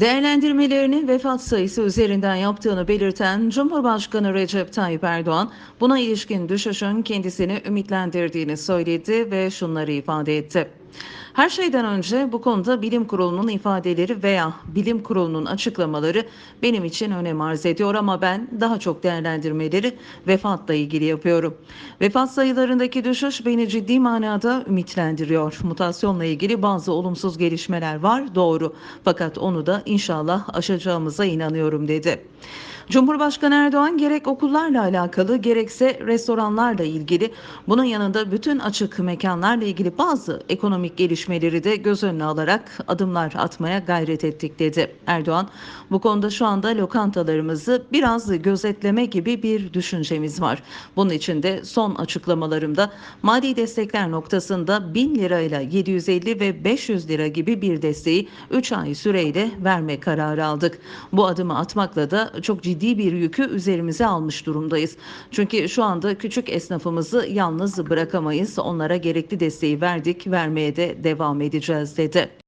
Değerlendirmelerini vefat sayısı üzerinden yaptığını belirten Cumhurbaşkanı Recep Tayyip Erdoğan, buna ilişkin düşüşün kendisini ümitlendirdiğini söyledi ve şunları ifade etti. Her şeyden önce bu konuda bilim kurulunun ifadeleri veya bilim kurulunun açıklamaları benim için önem arz ediyor ama ben daha çok değerlendirmeleri vefatla ilgili yapıyorum. Vefat sayılarındaki düşüş beni ciddi manada ümitlendiriyor. Mutasyonla ilgili bazı olumsuz gelişmeler var doğru fakat onu da inşallah aşacağımıza inanıyorum dedi. Cumhurbaşkanı Erdoğan gerek okullarla alakalı gerekse restoranlarla ilgili bunun yanında bütün açık mekanlarla ilgili bazı ekonomik gelişmeleri de göz önüne alarak adımlar atmaya gayret ettik dedi. Erdoğan bu konuda şu anda lokantalarımızı biraz gözetleme gibi bir düşüncemiz var. Bunun için de son açıklamalarımda mali destekler noktasında 1000 lirayla 750 ve 500 lira gibi bir desteği 3 ay süreyle verme kararı aldık. Bu adımı atmakla da çok ciddi bir yükü üzerimize almış durumdayız. Çünkü şu anda küçük esnafımızı yalnız bırakamayız. Onlara gerekli desteği verdik, vermeye de devam edeceğiz dedi.